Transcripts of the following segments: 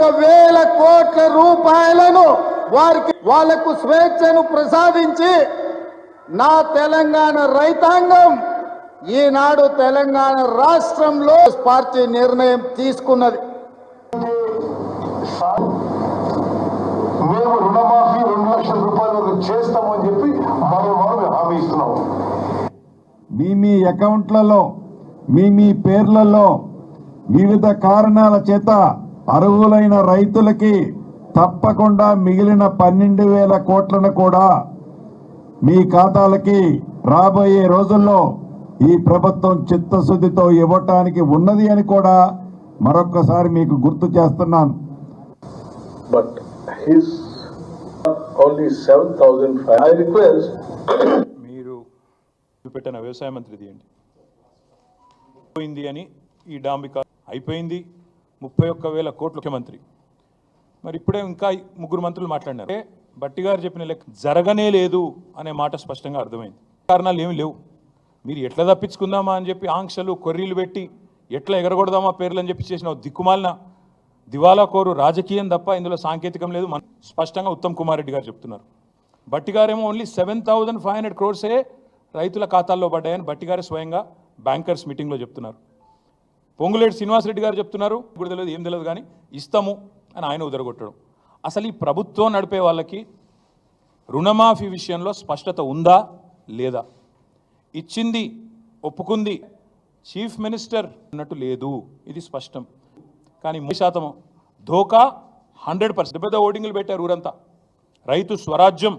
ఒక్క వేల కోట్ల రూపాయలను వారికి వాళ్ళకు స్వేచ్ఛను ప్రసాదించి నా తెలంగాణ రైతాంగం ఈనాడు తెలంగాణ రాష్ట్రంలో పార్టీ నిర్ణయం తీసుకున్నది. మేము రుణమాఫీ రెండు లక్షల రూపాయల వరకు చేస్తామని చెప్పి మరో మనం హామీ ఇస్తున్నాము. మీ మీ అకౌంట్లలో మీ మీ పేర్లలో వివిధ కారణాల చేత అర్హులైన రైతులకి తప్పకుండా మిగిలిన పన్నెండు వేల కోట్లను కూడా మీ ఖాతాలకి రాబోయే రోజుల్లో ఈ ప్రభుత్వం చిత్తశుద్ధితో ఇవ్వటానికి ఉన్నది అని కూడా మరొక్కసారి మీకు గుర్తు చేస్తున్నాను but his only 7,005. I request మీరు చూపెట్టిన వ్యవసాయ మంత్రి తీయండి అయిపోయింది అని ఈ డాంబిక అయిపోయింది ముప్పై ఒక్క వేల కోట్ల ముఖ్యమంత్రి. మరి ఇప్పుడే ఇంకా ముగ్గురు మంత్రులు మాట్లాడినారు. బట్టి గారు చెప్పిన లెక్క జరగనే లేదు అనే మాట స్పష్టంగా అర్థమైంది. కారణాలు ఏమి లేవు. మీరు ఎట్లా తప్పించుకుందామా అని చెప్పి ఆంక్షలు కొర్రీలు పెట్టి ఎట్లా ఎగరగొడదామా పేర్లు అని చెప్పి చేసిన దిక్కుమాలిన దివాలా కోరు రాజకీయం తప్ప ఇందులో సాంకేతికం లేదు. మన స్పష్టంగా ఉత్తమ్ కుమార్ రెడ్డి గారు చెప్తున్నారు. బట్టి గారేమో only seven thousand five hundred క్రోర్సే రైతుల ఖాతాల్లో పడ్డాయని బట్టి గారే స్వయంగా బ్యాంకర్స్ మీటింగ్లో చెప్తున్నారు. పొంగులేటి శ్రీనివాసరెడ్డి గారు చెప్తున్నారు. ఇప్పుడు తెలియదు ఏం తెలియదు కానీ ఇస్తాము అని ఆయన ఉదరగొట్టడం. అసలు ఈ ప్రభుత్వం నడిపే వాళ్ళకి రుణమాఫీ విషయంలో స్పష్టత ఉందా లేదా? ఇచ్చింది ఒప్పుకుంది చీఫ్ మినిస్టర్ అన్నట్టు లేదు. ఇది స్పష్టం. కానీ మూడు శాతం ధోకా హండ్రెడ్ పర్సెంట్. పెద్ద ఓటింగ్లు పెట్టారు ఊరంతా. రైతు స్వరాజ్యం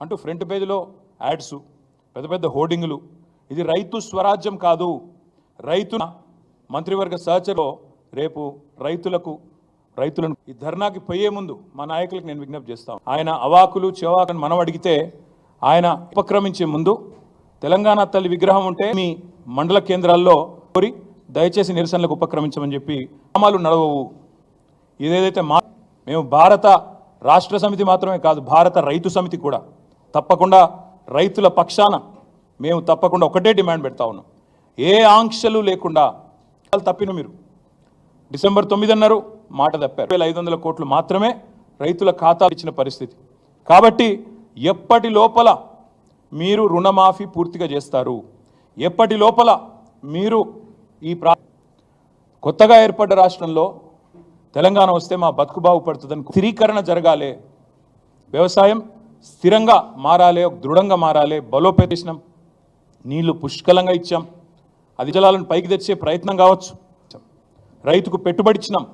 అంటూ ఫ్రంట్ పేజీలో యాడ్స్ పెద్ద పెద్ద హోర్డింగ్లు. ఇది రైతు స్వరాజ్యం కాదు. రైతు మంత్రివర్గ సహచరలో రేపు రైతులకు రైతులను ఈ ధర్నాకి పోయే ముందు మా నాయకులకు నేను విజ్ఞప్తి చేస్తాం ఆయన అవాకులు చెవాకుని మనం అడిగితే ఆయన ఉపక్రమించే ముందు తెలంగాణ తల్లి విగ్రహం ఉంటే మీ మండల కేంద్రాల్లో కోరి దయచేసి నిరసనలకు ఉపక్రమించమని చెప్పి గ్రామాలు నడవవు. ఇదేదైతే మా మేము భారత రాష్ట్ర సమితి మాత్రమే కాదు భారత రైతు సమితి కూడా తప్పకుండా రైతుల పక్షాన మేము తప్పకుండా ఒకటే డిమాండ్ పెడతా ఉన్నాం. ఏ ఆంక్షలు లేకుండా తప్పిన మీరు. డిసెంబర్ తొమ్మిది అన్నారు మాట తప్పారు. వేల ఐదు వందల కోట్లు మాత్రమే రైతుల ఖాతాలు ఇచ్చిన పరిస్థితి. కాబట్టి ఎప్పటి లోపల మీరు రుణమాఫీ పూర్తిగా చేస్తారు? ఎప్పటి లోపల మీరు ఈ ప్రా కొత్తగా ఏర్పడ్డ రాష్ట్రంలో తెలంగాణ వస్తే మా బతుకు బాగుపడుతుందని స్థిరీకరణ జరగాలి. వ్యవసాయం స్థిరంగా మారాలి దృఢంగా మారాలి బలోపేతం నీళ్ళు పుష్కలంగా ఇచ్చాం. అది జలాలను పైకి తెచ్చే ప్రయత్నం కావచ్చు. రైతుకు పెట్టుబడి ఇచ్చినాం.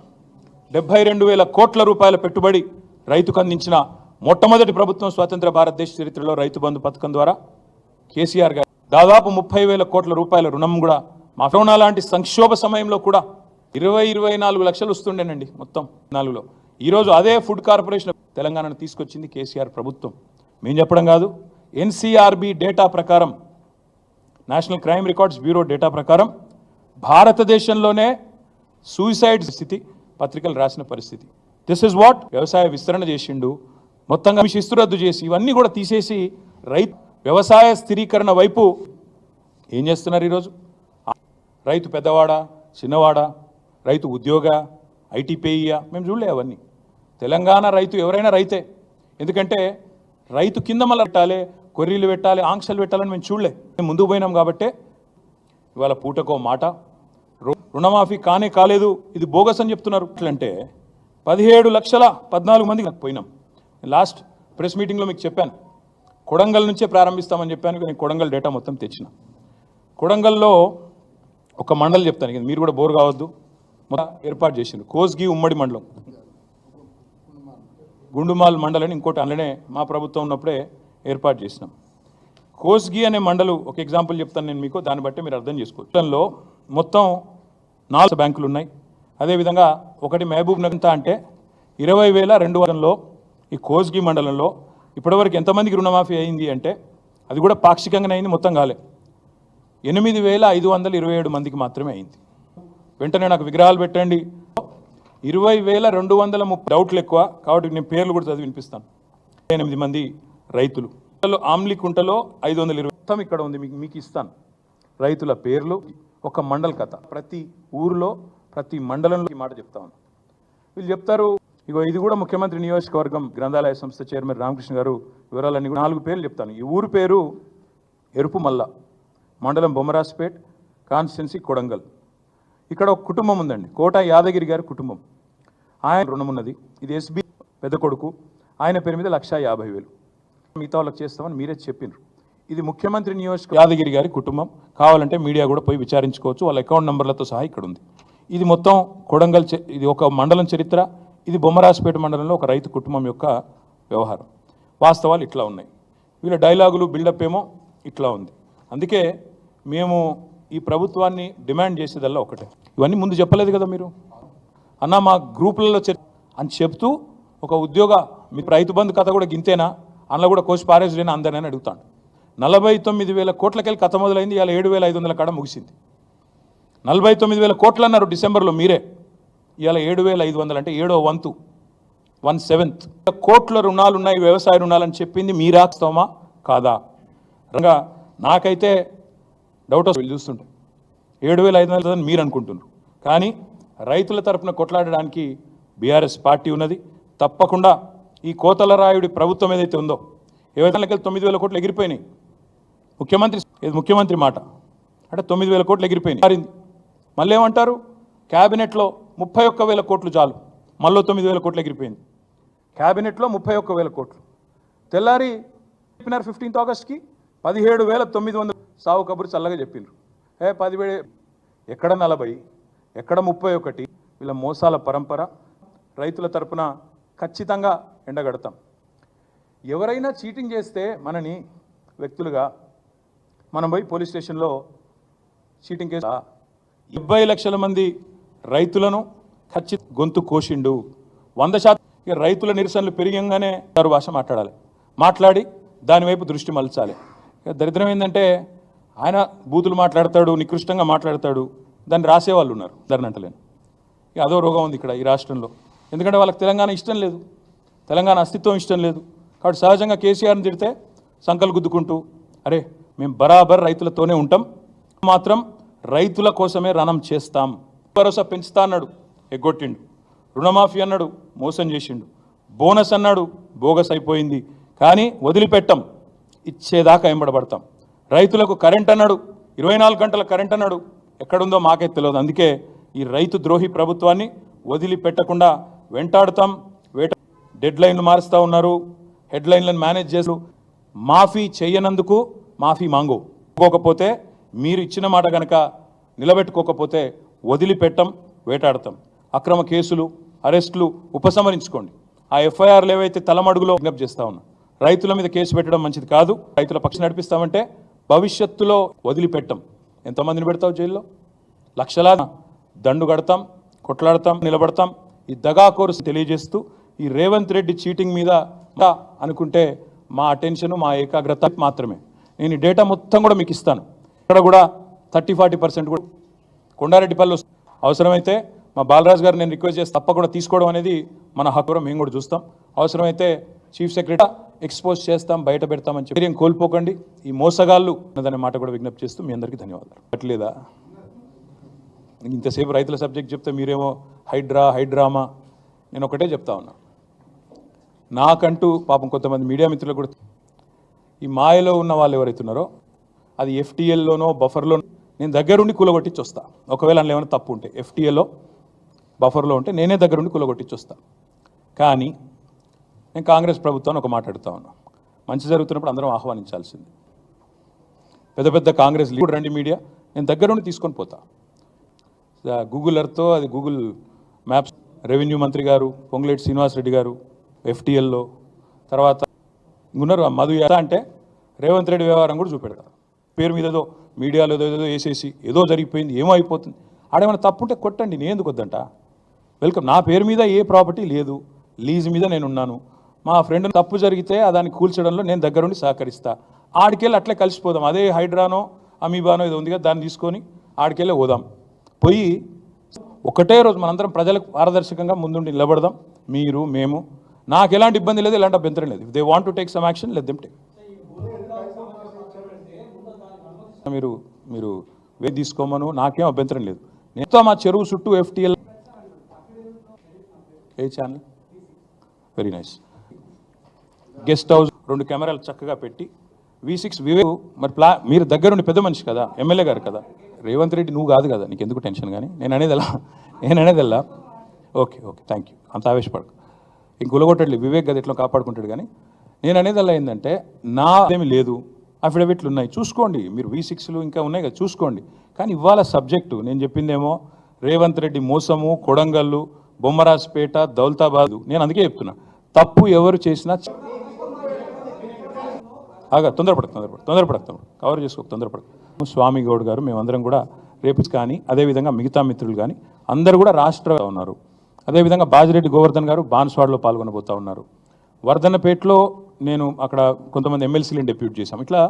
డెబ్బై రెండు వేల కోట్ల రూపాయల పెట్టుబడి రైతుకు అందించిన మొట్టమొదటి ప్రభుత్వం స్వాతంత్ర భారతదేశ చరిత్రలో రైతు బంధు పథకం ద్వారా కేసీఆర్ గారు దాదాపు ముప్పై వేల కోట్ల రూపాయల రుణం కూడా మా కరోనా లాంటి సంక్షోభ సమయంలో కూడా ఇరవై ఇరవై నాలుగు లక్షలు వస్తుండేనండి మొత్తం నాలుగులో. ఈరోజు అదే ఫుడ్ కార్పొరేషన్ తెలంగాణను తీసుకొచ్చింది కేసీఆర్ ప్రభుత్వం. మేము చెప్పడం కాదు ఎన్సీఆర్బి డేటా ప్రకారం national crime records bureau data ప్రకారం భారతదేశంలోనే సూసైడ్ స్థితి పత్రికలు రాసిన పరిస్థితి. దిస్ ఇస్ వాట్ వ్యవసాయ విస్తరణ చేసిండు మొత్తంగా శిస్తు రద్దు చేసి ఇవన్నీ కూడా తీసేసి రైతు వ్యవసాయ స్థిరీకరణ వైపు ఏం చేస్తున్నారు ఈరోజు? రైతు పెద్దవాడా చిన్నవాడా రైతు ఉద్యోగ ఐటీ పేయ్యా? మేము చూడలే అవన్నీ. తెలంగాణ రైతు ఎవరైనా రైతే. ఎందుకంటే రైతు కింద మళ్ళీ పెట్టాలి కొర్రీలు పెట్టాలి ఆంక్షలు పెట్టాలని మేము చూడలే. మేము ముందుకు పోయినాం కాబట్టే ఇవాళ పూటకో మాట. రుణమాఫీ కానే కాలేదు ఇది బోగస్ అని చెప్తున్నారు. అంటే పదిహేడు లక్షల పద్నాలుగు మందికి నాకు పోయినాం. లాస్ట్ ప్రెస్ మీటింగ్లో మీకు చెప్పాను. కొడంగల్ నుంచే ప్రారంభిస్తామని చెప్పాను నేను కొడంగల్ డేటా మొత్తం తెచ్చిన. కొడంగల్లో ఒక మండలి చెప్తాను మీరు కూడా బోర్ కావద్దు. ఏర్పాటు చేసిండు కోస్గి ఉమ్మడి మండలం. గుండుమాల్ మండలని ఇంకోటి అందులోనే మా ప్రభుత్వం ఉన్నప్పుడే ఏర్పాటు చేసినాం. కోస్గి అనే మండలు ఒక ఎగ్జాంపుల్ చెప్తాను నేను మీకు దాన్ని బట్టి మీరు అర్థం చేసుకోవచ్చు. దానిలో మొత్తం నాలుగు బ్యాంకులు ఉన్నాయి. అదేవిధంగా ఒకటి మహబూబ్ నగర్ అంటే ఇరవై వేల రెండు వారంలో ఈ కోస్గి మండలంలో ఇప్పటివరకు ఎంతమందికి రుణమాఫీ అయింది అంటే అది కూడా పాక్షికంగానే అయింది మొత్తం కాలే. ఎనిమిది వేల ఐదు వందల ఇరవై ఏడు మందికి మాత్రమే అయింది. వెంటనే నాకు విగ్రహాలు పెట్టండి. ఇరవై వేల రెండు వందల ముప్పై డౌట్లు ఎక్కువ. కాబట్టి నేను పేర్లు కూడా చదివి వినిపిస్తాను. ఎనిమిది మంది రైతులు. ఆమ్లి కుంటలో ఐదు వందల ఇరవై మొత్తం ఇక్కడ ఉంది మీకు మీకు ఇస్తాను. రైతుల పేర్లు ఒక మండల కథ. ప్రతి ఊరిలో ప్రతి మండలంలో ఈ మాట చెప్తా ఉన్నాను వీళ్ళు చెప్తారు ఇగో ఇది కూడా ముఖ్యమంత్రి నియోజకవర్గం గ్రంథాలయ సంస్థ చైర్మన్ రామకృష్ణ గారు వివరాలన్నీ కూడా నాలుగు పేర్లు చెప్తాను. ఈ ఊరు పేరు ఎరుపుమల్ల మండలం బొమ్మరాజ్పేట్ కాన్స్టిట్యున్సీ కొడంగల్. ఇక్కడ ఒక కుటుంబం ఉందండి కోట యాదగిరి గారి కుటుంబం. ఆయన రుణం ఉన్నది ఇది ఎస్బీ పెద్ద కొడుకు. ఆయన పేరు మీద లక్షా యాభై వేలు. మిగతా వాళ్ళకి చేస్తామని మీరే చెప్పినారు. ఇది ముఖ్యమంత్రి నియోజక యాదగిరి గారి కుటుంబం. కావాలంటే మీడియా కూడా పోయి విచారించుకోవచ్చు. వాళ్ళ అకౌంట్ నెంబర్లతో సహా ఇక్కడ ఉంది ఇది మొత్తం కొడంగల్ ఇది ఒక మండలం చరిత్ర. ఇది బొమ్మరాజపేట మండలంలో ఒక రైతు కుటుంబం యొక్క వ్యవహారం. వాస్తవాలు ఇట్లా ఉన్నాయి. వీళ్ళ డైలాగులు బిల్డప్ ఏమో ఇట్లా ఉంది. అందుకే మేము ఈ ప్రభుత్వాన్ని డిమాండ్ చేసేదల్లా ఒకటే. ఇవన్నీ ముందు చెప్పలేదు కదా మీరు? అన్న మా గ్రూపులలో చర్ అని చెప్తూ ఒక ఉద్యోగ మీ రైతు బంధు కథ కూడా గింతేనా? అందులో కూడా కోసి పారేసులేనా అందరిని అడుగుతాను నలభై తొమ్మిది వేల కోట్లకెళ్ళి కథ మొదలైంది ఇవాళ ఏడు వేల ఐదు వందల కాడ ముగిసింది. నలభై తొమ్మిది వేల కోట్లు అన్నారు డిసెంబర్లో మీరే. ఇవాళ ఏడు వేల ఐదు వందలు అంటే ఏడో వంతు వన్ సెవెంత్. కోట్ల రుణాలు ఉన్నాయి వ్యవసాయ రుణాలని చెప్పింది మీరాస్తోమా కాదా? రంగా నాకైతే డౌట్ వస్తుంది వీళ్ళు చూస్తుంటే. ఏడు వేల ఐదు వందలు మీరు అనుకుంటున్నారు. కానీ రైతుల తరఫున కొట్లాడడానికి బీఆర్ఎస్ పార్టీ ఉన్నది. తప్పకుండా ఈ కోతల రాయుడి ప్రభుత్వం ఏదైతే ఉందో ఏవైతే తొమ్మిది వేల కోట్లు ఎగిరిపోయినాయి. ముఖ్యమంత్రి ఇది ముఖ్యమంత్రి మాట. అంటే తొమ్మిది వేల కోట్లు ఎగిరిపోయినాయి. మారింది. మళ్ళీ ఏమంటారు? క్యాబినెట్లో ముప్పై ఒక్క వేల కోట్లు చాలు. మళ్ళీ తొమ్మిది వేల కోట్లు ఎగిరిపోయింది. క్యాబినెట్లో ముప్పై ఒక్క వేల కోట్లు. తెల్లారి చెప్పినారు ఫిఫ్టీన్త్ ఆగస్ట్కి పదిహేడు వేల తొమ్మిది వందలు. సావు కబురు చల్లగా చెప్పిండ్రు ఏ పదివేడు ఎక్కడ నలభై ఎక్కడ ముప్పై ఒకటి వీళ్ళ మోసాల పరంపర. రైతుల తరపున ఖచ్చితంగా ఎండగడతాం. ఎవరైనా చీటింగ్ చేస్తే మనని వ్యక్తులుగా మనం పోయి పోలీస్ స్టేషన్లో చీటింగ్ కేసు డెబ్బై లక్షల మంది రైతులను ఖచ్చిత గొంతు కోసిండు. వంద శాతం ఇక రైతుల నిరసనలు పెరిగంగానే వారు భాష మాట్లాడాలి. మాట్లాడి దాని వైపు దృష్టి మలచాలి. దరిద్రం ఏంటంటే ఆయన బూతులు మాట్లాడతాడు నికృష్టంగా మాట్లాడతాడు దాన్ని రాసేవాళ్ళు ఉన్నారు. దాన్ని అంటలేను అదో రోగం ఉంది ఇక్కడ ఈ రాష్ట్రంలో. ఎందుకంటే వాళ్ళకి తెలంగాణ ఇష్టం లేదు. తెలంగాణ అస్తిత్వం ఇష్టం లేదు. కాబట్టి సహజంగా కేసీఆర్ని తిడితే సంకలు గుద్దుకుంటూ అరే మేము బరాబర్ రైతులతోనే ఉంటాం. మాత్రం రైతుల కోసమే రణం చేస్తాం. భరోసా పెంచుతా అన్నాడు ఎగ్గొట్టిండు. రుణమాఫీ అన్నాడు మోసం చేసిండు. బోనస్ అన్నాడు బోగస్ అయిపోయింది. కానీ వదిలిపెట్టం ఇచ్చేదాకా ఎంబడబడతాం రైతులకు కరెంట్ అన్నాడు ఇరవై నాలుగు గంటల కరెంట్ అన్నాడు. ఎక్కడుందో మాకే తెలియదు. అందుకే ఈ రైతు ద్రోహి ప్రభుత్వాన్ని వదిలిపెట్టకుండా వెంటాడుతాం. వేట డెడ్ లైన్లు మారుస్తూ ఉన్నారు. హెడ్ లైన్లను మేనేజ్ చేస్తూ మాఫీ చేయనందుకు మాఫీ మాంగు. పోకపోతే మీరు ఇచ్చిన మాట కనుక నిలబెట్టుకోకపోతే వదిలిపెట్టం వేటాడతాం. అక్రమ కేసులు అరెస్టులు ఉపసంహరించుకోండి. ఆ ఎఫ్ఐఆర్లు ఏవైతే తలమడుగులో విజ్ఞప్తి చేస్తా ఉన్నా రైతుల మీద కేసు పెట్టడం మంచిది కాదు. రైతుల పక్షం నడిపిస్తామంటే భవిష్యత్తులో వదిలిపెట్టం. ఎంతమందిని పెడతావు జైల్లో? లక్షలాది దండు కడతాం కొట్లాడతాం నిలబడతాం. ఈ దగా కోర్సు తెలియజేస్తూ ఈ రేవంత్ రెడ్డి చీటింగ్ మీద అనుకుంటే మా అటెన్షన్ మా ఏకాగ్రత మాత్రమే. నేను డేటా మొత్తం కూడా మీకు ఇస్తాను. ఇక్కడ కూడా థర్టీ ఫార్టీ పర్సెంట్ కూడా కొండారెడ్డిపల్లి అవసరమైతే మా బాలరాజు గారు నేను రిక్వెస్ట్ చేసి తప్ప కూడా తీసుకోవడం అనేది మన హక్కు మేము కూడా చూస్తాం. అవసరమైతే చీఫ్ సెక్రటరీ ఎక్స్పోజ్ చేస్తాం బయట పెడతామని చెప్పి ధైర్యం కోల్పోకండి. ఈ మోసగాళ్ళు అన్నదనే మాట కూడా విజ్ఞప్తి చేస్తూ మీ అందరికీ ధన్యవాదాలు. పట్టలేదా? ఇంతసేపు రైతుల సబ్జెక్ట్ చెప్తే మీరేమో హైడ్రా హైడ్రామా నేను ఒకటే చెప్తా ఉన్నా. నాకంటూ పాపం కొంతమంది మీడియా మిత్రులు కూడా ఈ మాయలో ఉన్న వాళ్ళు ఎవరైతున్నారో అది ఎఫ్టీఎల్లోనో బఫర్లో నేను దగ్గరుండి కూలగొట్టించి వస్తా ఒకవేళ అందులో ఏమైనా తప్పు ఉంటే ఎఫ్టీఎల్లో బఫర్లో ఉంటే నేనే దగ్గరుండి కూలగొట్టించి వస్తా కానీ నేను కాంగ్రెస్ ప్రభుత్వాన్ని ఒక మాట్లాడుతా ఉన్నా. మంచి జరుగుతున్నప్పుడు అందరం ఆహ్వానించాల్సింది. పెద్ద పెద్ద కాంగ్రెస్ లీడర్ రండి మీడియా నేను దగ్గరుండి తీసుకొని పోతా. గూగులర్తో గూగుల్ అది గూగుల్ మ్యాప్స్ రెవెన్యూ మంత్రి గారు పొంగులేటి శ్రీనివాసరెడ్డి గారు ఎఫ్టీఎల్లో తర్వాత ఉన్నారు మధు ఎలా అంటే రేవంత్ రెడ్డి వ్యవహారం కూడా చూపెడతారు. పేరు మీద ఏదో మీడియాలో ఏదో ఏదో వేసేసి ఏదో జరిగిపోయింది ఏమో అయిపోతుంది. ఆడేమైనా తప్పుంటే కొట్టండి నేను ఎందుకు వద్దంట? వెల్కమ్. నా పేరు మీద ఏ ప్రాపర్టీ లేదు. లీజ్ మీద నేను ఉన్నాను. మా ఫ్రెండ్ తప్పు జరిగితే దాన్ని కూల్చడంలో నేను దగ్గరుండి సహకరిస్తా. ఆడికెళ్ళి అట్లే కలిసిపోదాం. అదే హైడ్రానో అమీబానో ఏదో ఉంది కదా దాన్ని తీసుకొని ఆడికెళ్ళి పోదాం పోయి ఒకటే రోజు మనందరం ప్రజలకు పారదర్శకంగా ముందుండి నిలబడదాం. మీరు మేము. నాకు ఎలాంటి ఇబ్బంది లేదు ఎలాంటి అభ్యంతరం లేదు. They want to take some action let them take మీరు మీరు వే తీసుకోమను నాకేం అభ్యంతరం లేదు. నేను మా చెరువు చుట్టూ ఎఫ్టీఎల్. ఏ channel? Very nice guest house రెండు కెమెరాలు చక్కగా పెట్టి. వి సిక్స్ వివేక్ మరి ప్లా మీరు దగ్గరుండి పెద్ద మనిషి కదా ఎమ్మెల్యే గారు కదా. రేవంత్ రెడ్డి నువ్వు కాదు కదా నీకు ఎందుకు టెన్షన్ కానీ? నేను అనేది ఎలా నేను అనేది ఎలా ఓకే ఓకే థ్యాంక్ యూ అంత ఆవేశపడకు. ఇంక ఉలగొట్టట్లేదు వివేక్ గది ఎట్లా కాపాడుకుంటాడు కానీ? నేను అనేది అలా ఏంటంటే నా ఏమి లేదు. అఫిడవిట్లు ఉన్నాయి. చూసుకోండి. మీరు వి సిక్స్లు ఇంకా ఉన్నాయి కదా చూసుకోండి. కానీ ఇవాళ సబ్జెక్టు నేను చెప్పిందేమో రేవంత్ రెడ్డి మోసము కొడంగల్లు బొమ్మరాజ్పేట దౌలతాబాద్ నేను అందుకే చెప్తున్నా. తప్పు ఎవరు చేసినా ఆగా తొందరపడక తొందరపడ తొందరపడక తొందర కవర్ చేసుకో తొందరపడక. స్వామి గౌడ్ గారు మేమందరం కూడా రేపు కానీ అదేవిధంగా మిగతా మిత్రులు కానీ అందరూ కూడా రాష్ట్ర ఉన్నారు. అదేవిధంగా బాజిరెడ్డి గోవర్ధన్ గారు బాన్స్వాడలో పాల్గొనబోతూ ఉన్నారు. వర్ధన్నపేటలో నేను అక్కడ కొంతమంది ఎమ్మెల్సీలను డెప్యూట్ చేశాము. ఇట్లా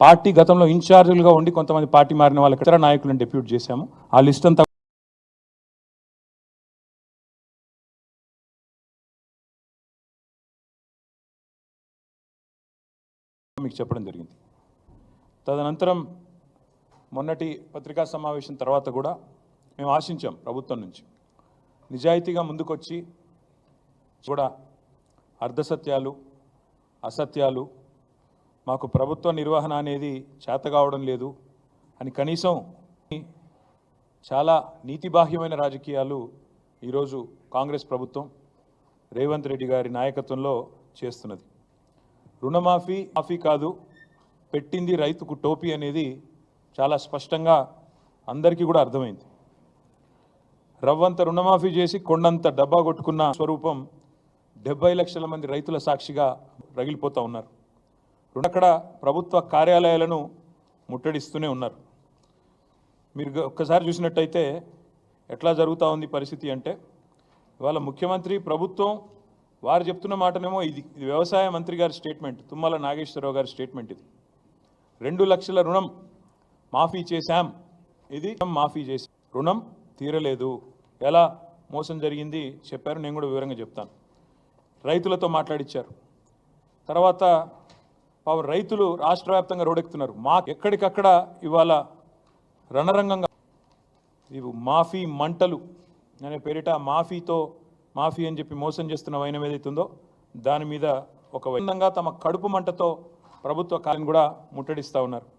పార్టీ గతంలో ఇన్ఛార్జీలుగా ఉండి కొంతమంది పార్టీ మారిన వాళ్ళకి ఇతర నాయకులను డెప్యూట్ చేశాము. ఆ లిస్ట్ అంతా మీకు చెప్పడం జరిగింది. తదనంతరం మొన్నటి పత్రికా సమావేశం తర్వాత కూడా మేము ఆశించాం ప్రభుత్వం నుంచి. నిజాయితీగా ముందుకొచ్చి కూడా అర్ధసత్యాలు అసత్యాలు మాకు ప్రభుత్వ నిర్వహణ అనేది చేత కావడం లేదు అని కనీసం చాలా నీతిబాహ్యమైన రాజకీయాలు ఈరోజు కాంగ్రెస్ ప్రభుత్వం రేవంత్ రెడ్డి గారి నాయకత్వంలో చేస్తున్నది. రుణమాఫీ మాఫీ కాదు పెట్టింది రైతుకు టోపీ అనేది చాలా స్పష్టంగా అందరికీ కూడా అర్థమైంది. రవ్వంత రుణమాఫీ చేసి కొండంత డబ్బా కొట్టుకున్న స్వరూపం డెబ్బై లక్షల మంది రైతుల సాక్షిగా రగిలిపోతూ ఉన్నారు. రుణక్కడ ప్రభుత్వ కార్యాలయాలను ముట్టడిస్తూనే ఉన్నారు. మీరు ఒక్కసారి చూసినట్టయితే ఎట్లా జరుగుతూ ఉంది పరిస్థితి అంటే ఇవాళ ముఖ్యమంత్రి ప్రభుత్వం వారు చెప్తున్న మాటనేమో ఇది ఇది వ్యవసాయ మంత్రి గారి స్టేట్మెంట్ తుమ్మల నాగేశ్వరరావు గారి స్టేట్మెంట్ ఇది. రెండు లక్షల రుణం మాఫీ చేశాం. ఇది మాఫీ చేసి రుణం తీరలేదు. ఎలా మోసం జరిగింది చెప్పారు. నేను కూడా వివరంగా చెప్తాను. రైతులతో మాట్లాడిచ్చారు. తర్వాత పాపం రైతులు రాష్ట్ర వ్యాప్తంగా రోడెక్కుతున్నారు. మా ఎక్కడికక్కడ ఇవాళ రణరంగంగా ఇవి మాఫీ మంటలు అనే పేరిట మాఫీతో మాఫీ అని చెప్పి మోసం చేస్తున్న వైనం ఏదైతుందో దాని మీద ఒక విధంగా తమ కడుపు మంటతో ప్రభుత్వ కార్యం కూడా ముట్టడిస్తూ ఉన్నారు.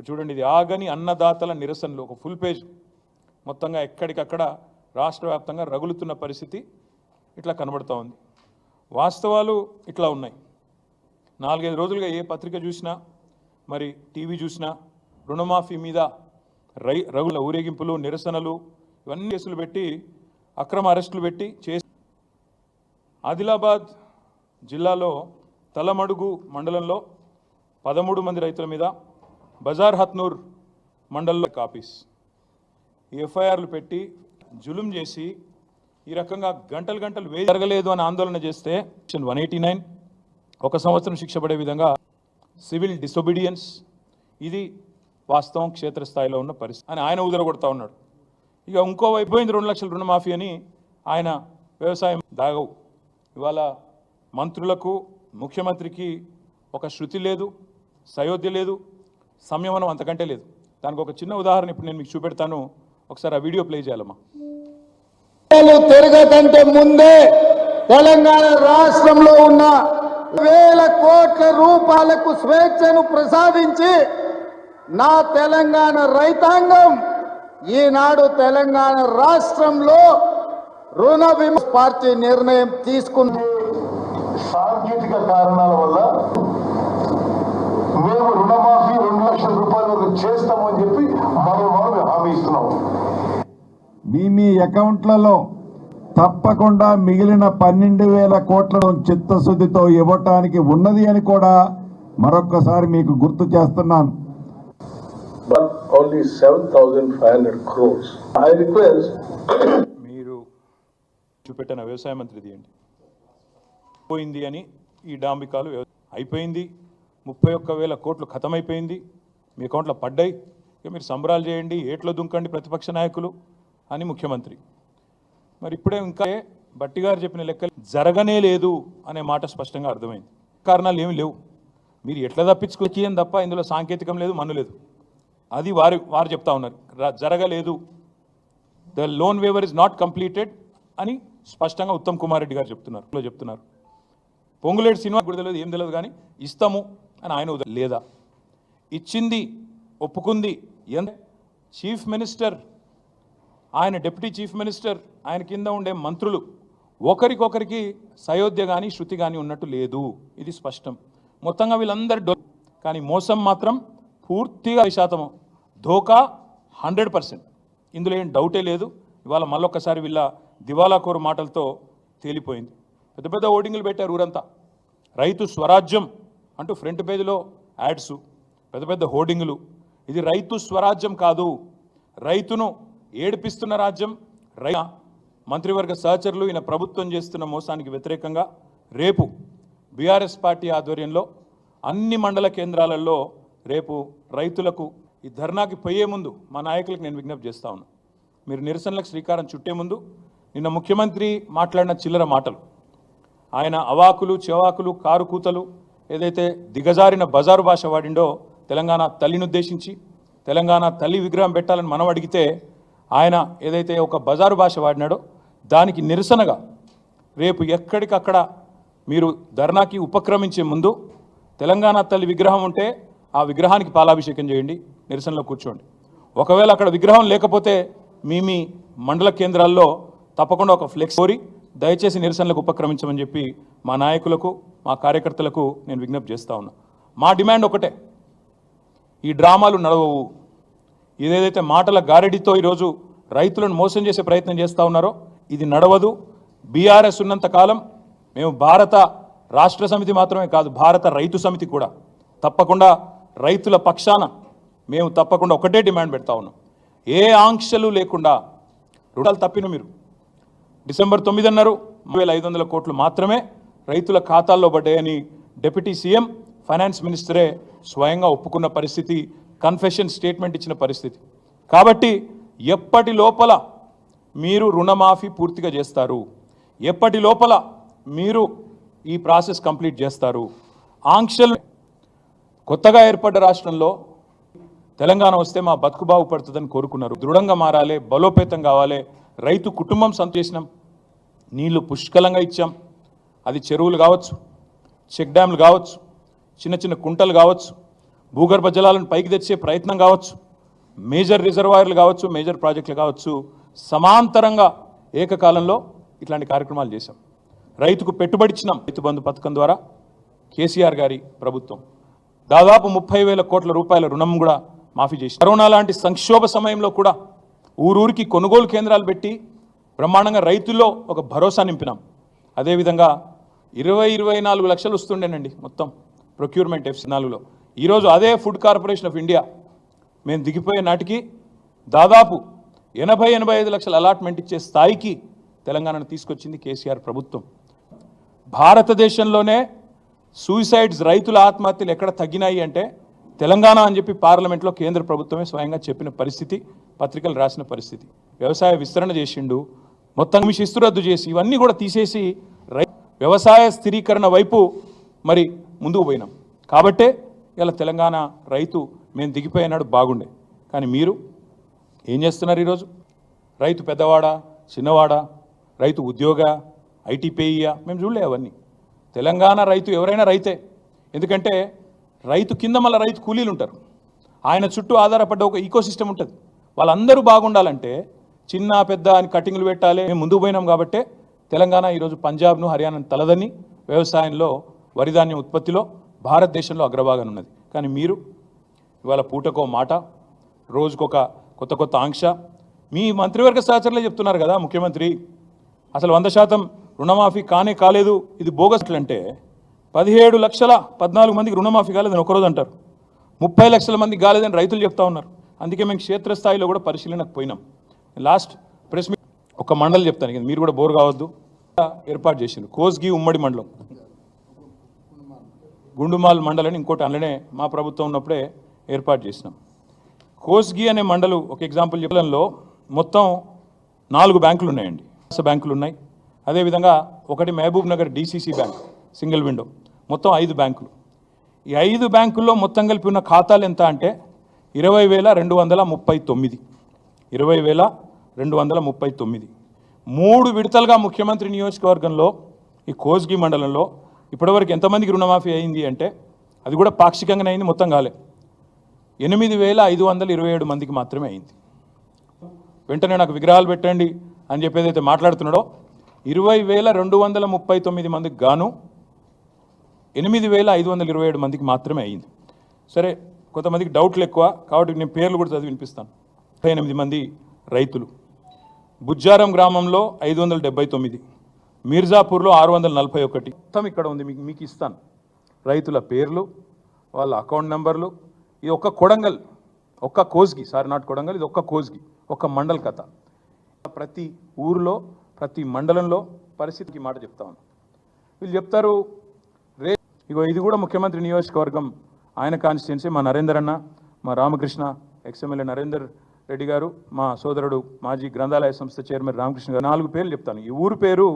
ఇప్పుడు చూడండి ఇది ఆగని అన్నదాతల నిరసనలు. ఒక ఫుల్ పేజ్ మొత్తంగా ఎక్కడికక్కడ రాష్ట్ర వ్యాప్తంగా రగులుతున్న పరిస్థితి ఇట్లా కనబడుతూ ఉంది. వాస్తవాలు ఇట్లా ఉన్నాయి. నాలుగైదు రోజులుగా ఏ పత్రిక చూసినా మరి టీవీ చూసినా రుణమాఫీ మీద రై రగుల ఊరేగింపులు నిరసనలు ఇవన్నీ కేసులు పెట్టి అక్రమ అరెస్టులు పెట్టి చేసి ఆదిలాబాద్ జిల్లాలో తలమడుగు మండలంలో పదమూడు మంది రైతుల మీద బజార్ హత్నూర్ మండల్లో కాపీస్. ఎఫ్ఐఆర్లు పెట్టి జులుం చేసి ఈ రకంగా గంటలు గంటలు వే జరగలేదు అని ఆందోళన చేస్తే వన్ ఎయిటీ నైన్ ఒక సంవత్సరం శిక్ష పడే విధంగా సివిల్ డిసొబీడియన్స్ ఇది వాస్తవం క్షేత్రస్థాయిలో ఉన్న పరిస్థితి అని ఆయన ఉదరగొడతా ఉన్నాడు. ఇక ఇంకో అయిపోయింది పోయింది రెండు లక్షల రుణమాఫీ అని ఆయన వ్యవసాయం దాగవు. ఇవాళ మంత్రులకు ముఖ్యమంత్రికి ఒక శృతి లేదు సయోధ్య లేదు సంయమనం అంతకంటే లేదు. దానికి ఒక చిన్న ఉదాహరణ ఇప్పుడు నేను మీకు చూపెడతాను. ఒకసారి ఆ వీడియో ప్లే చేయాలమ్మా. తిరగకంటే ముందే తెలంగాణ రాష్ట్రంలో ఉన్న వేల కోట్ల రూపాయలకు స్వేచ్ఛను ప్రసాదించి నా తెలంగాణ రైతాంగం ఈనాడు తెలంగాణ రాష్ట్రంలో రుణ విమ పార్టీ నిర్ణయం తీసుకుంది. సాంకేతిక కారణాల వల్ల రుణమాఫీ రెండు లక్షల రూపాయల వరకు చేస్తామని చెప్పి మరో మనం హామీ ఇస్తున్నాము మీ మీ అకౌంట్లలో తప్పకుండా మిగిలిన పన్నెండు వేల కోట్లను చిత్తశుద్ధితో ఇవ్వటానికి ఉన్నది అని కూడా మరొక్కసారి మీకు గుర్తు చేస్తున్నాను. But only 7,500 crores. I request మీరు చూపెట్టిన వ్యవసాయ మంత్రి తీయండి. పోయింది అని ఈ డాంబికాలు అయిపోయింది. ముప్పై ఒక్క వేల కోట్లు ఖతమైపోయింది. మీ అకౌంట్లో పడ్డాయి. ఇక మీరు సంబరాలు చేయండి ఏట్లో దుంకండి ప్రతిపక్ష నాయకులు అని ముఖ్యమంత్రి. మరి ఇప్పుడే ఇంకా బట్టి గారు చెప్పిన లెక్కలు జరగనే లేదు అనే మాట స్పష్టంగా అర్థమైంది. కారణాలు ఏమి లేవు. మీరు ఎట్లా తప్పించుకోకియం తప్ప ఇందులో సాంకేతికం లేదు మన్ను లేదు. అది వారు వారు చెప్తా ఉన్నారు. జరగలేదు. The loan waiver is not completed అని స్పష్టంగా ఉత్తమ్ కుమార్ రెడ్డి గారు చెప్తున్నారు. చెప్తున్నారు. పొంగులేటి సినిమా కూడా తెలియదు ఏం తెలియదు కానీ ఇస్తాము అని ఆయన లేదా. ఇచ్చింది ఒప్పుకుంది ఎంత? చీఫ్ మినిస్టర్ ఆయన డిప్యూటీ చీఫ్ మినిస్టర్ ఆయన కింద ఉండే మంత్రులు ఒకరికొకరికి సయోధ్య కానీ శృతి కానీ ఉన్నట్టు లేదు. ఇది స్పష్టం. మొత్తంగా వీళ్ళందరి డో కానీ మోసం మాత్రం పూర్తిగా శాతం శాతము ధోకా హండ్రెడ్ పర్సెంట్. ఇందులో ఏం డౌటే లేదు. ఇవాళ మళ్ళొక్కసారి వీళ్ళ దివాలాకోరు మాటలతో తేలిపోయింది. పెద్ద పెద్ద ఓటింగ్లు పెట్టారు ఊరంతా. రైతు స్వరాజ్యం అంటూ ఫ్రంట్ పేజీలో యాడ్స్ పెద్ద పెద్ద హోర్డింగులు. ఇది రైతు స్వరాజ్యం కాదు. రైతును ఏడిపిస్తున్న రాజ్యం. రై మంత్రివర్గ సహచరులు ఈయన ప్రభుత్వం చేస్తున్న మోసానికి వ్యతిరేకంగా రేపు బీఆర్ఎస్ పార్టీ ఆధ్వర్యంలో అన్ని మండల కేంద్రాలలో రేపు రైతులకు ఈ ధర్నాకి పోయే ముందు మా నాయకులకు నేను విజ్ఞప్తి చేస్తా ఉన్నా. మీరు నిరసనలకు శ్రీకారం చుట్టే ముందు నిన్న ముఖ్యమంత్రి మాట్లాడిన చిల్లర మాటలు. ఆయన అవాకులు చెవాకులు కారు కూతలు ఏదైతే దిగజారిన బజారు భాష వాడిండో తెలంగాణ తల్లిని ఉద్దేశించి తెలంగాణ తల్లి విగ్రహం పెట్టాలని మనం అడిగితే ఆయన ఏదైతే ఒక బజారు భాష వాడినాడో దానికి నిరసనగా రేపు ఎక్కడికక్కడ మీరు ధర్నాకి ఉపక్రమించే ముందు తెలంగాణ తల్లి విగ్రహం ఉంటే ఆ విగ్రహానికి పాలాభిషేకం చేయండి నిరసనలో కూర్చోండి. ఒకవేళ అక్కడ విగ్రహం లేకపోతే మీ మీ మండల కేంద్రాల్లో తప్పకుండా ఒక ఫ్లెక్స్ కోరి దయచేసి నిరసనలకు ఉపక్రమించమని చెప్పి మా నాయకులకు మా కార్యకర్తలకు నేను విజ్ఞప్తి చేస్తా ఉన్నా. మా డిమాండ్ ఒకటే. ఈ డ్రామాలు నడవవు. ఇదేదైతే మాటల గారడితో ఈరోజు రైతులను మోసం చేసే ప్రయత్నం చేస్తూ ఉన్నారో ఇది నడవదు. బీఆర్ఎస్ ఉన్నంత కాలం మేము భారత రాష్ట్ర సమితి మాత్రమే కాదు భారత రైతు సమితి కూడా. తప్పకుండా రైతుల పక్షాన మేము తప్పకుండా ఒకటే డిమాండ్ పెడతా ఉన్నాం. ఏ ఆంక్షలు లేకుండా రుణాలు తప్పిన మీరు డిసెంబర్ తొమ్మిది అన్నారు. వేల ఐదు వందల కోట్లు మాత్రమే రైతుల ఖాతాల్లో పడ్డాయని డిప్యూటీ సీఎం ఫైనాన్స్ మినిస్టరే స్వయంగా ఒప్పుకున్న పరిస్థితి కన్ఫెషన్ స్టేట్మెంట్ ఇచ్చిన పరిస్థితి. కాబట్టి ఎప్పటి లోపల మీరు రుణమాఫీ పూర్తిగా చేస్తారు? ఎప్పటి లోపల మీరు ఈ ప్రాసెస్ కంప్లీట్ చేస్తారు? ఆంక్షలు కొత్తగా ఏర్పడ్డ రాష్ట్రంలో తెలంగాణ వస్తే మా బతుకు బాగుపడుతుందని కోరుకున్నారు. దృఢంగా మారాలి బలోపేతం కావాలి రైతు కుటుంబం సంతోషం నీళ్ళు పుష్కలంగా ఇచ్చాం. అది చెరువులు కావచ్చు చెక్ డ్యామ్లు కావచ్చు చిన్న చిన్న కుంటలు కావచ్చు భూగర్భ జలాలను పైకి తెచ్చే ప్రయత్నం కావచ్చు మేజర్ రిజర్వాయర్లు కావచ్చు మేజర్ ప్రాజెక్టులు కావచ్చు సమాంతరంగా ఏకకాలంలో ఇట్లాంటి కార్యక్రమాలు చేశాం. రైతుకు పెట్టుబడి ఇచ్చినాం. రైతు బంధు పథకం ద్వారా కేసీఆర్ గారి ప్రభుత్వం. దాదాపు ముప్పై వేల కోట్ల రూపాయల రుణం కూడా మాఫీ చేసి కరోనా లాంటి సంక్షోభ సమయంలో కూడా ఊరూరికి కొనుగోలు కేంద్రాలు పెట్టి బ్రహ్మాండంగా రైతుల్లో ఒక భరోసా నింపినాం. అదేవిధంగా ఇరవై ఇరవై నాలుగు లక్షలు వస్తుండేనండి మొత్తం ప్రొక్యూర్మెంట్ ఎఫ్సి నాలుగులో. ఈరోజు అదే ఫుడ్ కార్పొరేషన్ ఆఫ్ ఇండియా. మేము దిగిపోయే నాటికి దాదాపు ఎనభై ఎనభై ఐదు లక్షల అలాట్మెంట్ ఇచ్చే స్థాయికి తెలంగాణను తీసుకొచ్చింది కేసీఆర్ ప్రభుత్వం. భారతదేశంలోనే సూసైడ్స్ రైతుల ఆత్మహత్యలు ఎక్కడ తగ్గినాయి అంటే తెలంగాణ అని చెప్పి పార్లమెంట్లో కేంద్ర ప్రభుత్వమే స్వయంగా చెప్పిన పరిస్థితి పత్రికలు రాసిన పరిస్థితి. వ్యవసాయ విస్తరణ చేసిండు మొత్తం మీ శిస్తు రద్దు చేసి ఇవన్నీ కూడా తీసేసి రై వ్యవసాయ స్థిరీకరణ వైపు మరి ముందుకు పోయినాం. కాబట్టే ఇలా తెలంగాణ రైతు మేము దిగిపోయినాడు బాగుండే. కానీ మీరు ఏం చేస్తున్నారు ఈరోజు? రైతు పెద్దవాడా చిన్నవాడా రైతు ఉద్యోగ ఐటీ పేయ్యా మేము చూడలే అవన్నీ. తెలంగాణ రైతు ఎవరైనా రైతే. ఎందుకంటే రైతు కింద మళ్ళీ రైతు కూలీలు ఉంటారు. ఆయన చుట్టూ ఆధారపడ్డ ఒక ఈకోసిస్టమ్ ఉంటుంది. వాళ్ళందరూ బాగుండాలంటే చిన్న పెద్ద అని కటింగ్లు పెట్టాలి. మేము ముందుకు పోయినాం కాబట్టే తెలంగాణ ఈరోజు పంజాబ్ను హర్యానాను తలదని వ్యవసాయంలో వరిధాన్యం ఉత్పత్తిలో భారతదేశంలో అగ్రభాగం ఉన్నది. కానీ మీరు ఇవాళ పూటకో మాట రోజుకొక కొత్త కొత్త ఆంక్ష. మీ మంత్రివర్గ సహచరులే చెప్తున్నారు కదా ముఖ్యమంత్రి అసలు వంద శాతం రుణమాఫీ కానే కాలేదు ఇది బోగస్ పదిహేడు లక్షల పద్నాలుగు మందికి రుణమాఫీ కాలేదని ఒకరోజు అంటారు. ముప్పై లక్షల మంది కాలేదని రైతులు చెప్తా ఉన్నారు. అందుకే మేము క్షేత్రస్థాయిలో కూడా పరిశీలనకు పోయినాం. లాస్ట్ ప్రెస్ మీట్ ఒక మండలి చెప్తాను మీరు కూడా బోర్ కావద్దు. ఏర్పాటు చేసింది కోస్గి ఉమ్మడి మండలం. గుండుమాల్ మండలని ఇంకోటి అందులోనే మా ప్రభుత్వం ఉన్నప్పుడే ఏర్పాటు చేసినాం. కోస్గి అనే మండలు ఒక ఎగ్జాంపుల్ చెప్పడంలో మొత్తం నాలుగు బ్యాంకులు ఉన్నాయండి. రాష్ట్ర బ్యాంకులు ఉన్నాయి. అదేవిధంగా ఒకటి Mahabubnagar DCC bank single window. మొత్తం ఐదు బ్యాంకులు. ఈ ఐదు బ్యాంకుల్లో మొత్తం కలిపి ఉన్న ఖాతాలు ఎంత అంటే ఇరవై వేల రెండు వందల ముప్పై తొమ్మిది. ఇరవై వేల రెండు వందల ముప్పై తొమ్మిది. మూడు విడతలుగా ముఖ్యమంత్రి నియోజకవర్గంలో ఈ కోజ్గి మండలంలో ఇప్పటివరకు ఎంతమందికి రుణమాఫీ అయింది అంటే అది కూడా పాక్షికంగానే అయింది మొత్తం కాలే. ఎనిమిది వేల ఐదు వందల ఇరవై ఏడు మందికి మాత్రమే అయింది. వెంటనే నాకు విగ్రహాలు పెట్టండి అని చెప్పి ఏదైతే మాట్లాడుతున్నాడో ఇరవై వేల రెండు వందల ముప్పై తొమ్మిది మందికి గాను ఎనిమిది వేల ఐదు వందల ఇరవై ఏడు మందికి మాత్రమే అయింది. సరే కొంతమందికి డౌట్లు ఎక్కువ కాబట్టి నేను పేర్లు కూడా చదివి వినిపిస్తాను. ముప్పై ఎనిమిది మంది రైతులు. బుజ్జారం గ్రామంలో ఐదు వందల డెబ్బై తొమ్మిది మీర్జాపూర్లో ఆరు వందల నలభై ఒకటి. మొత్తం ఇక్కడ ఉంది మీకు మీకు ఇస్తాను. రైతుల పేర్లు వాళ్ళ అకౌంట్ నెంబర్లు ఇది ఒక్క కొడంగల్ ఒక్క కోజ్గి సారీ నాట్ కొడంగల్ ఇది ఒక్క కోజ్గి ఒక్క మండల్ కథ. ప్రతి ఊరిలో ప్రతి మండలంలో పరిస్థితికి మాట చెప్తా ఉన్నాను వీళ్ళు చెప్తారు రే ఇగో ఇది కూడా ముఖ్యమంత్రి నియోజకవర్గం ఆయన కాన్స్టిట్యున్సీ మా నరేందర్ అన్న మా రామకృష్ణ ఎక్స్ఎమ్మెల్యే నరేందర్ రెడ్డి గారు మా సోదరుడు మాజీ గ్రంథాలయ సంస్థ చైర్మన్ రామకృష్ణ గారు నాలుగు పేర్లు చెప్తాను. ఈ ఊరు పేరు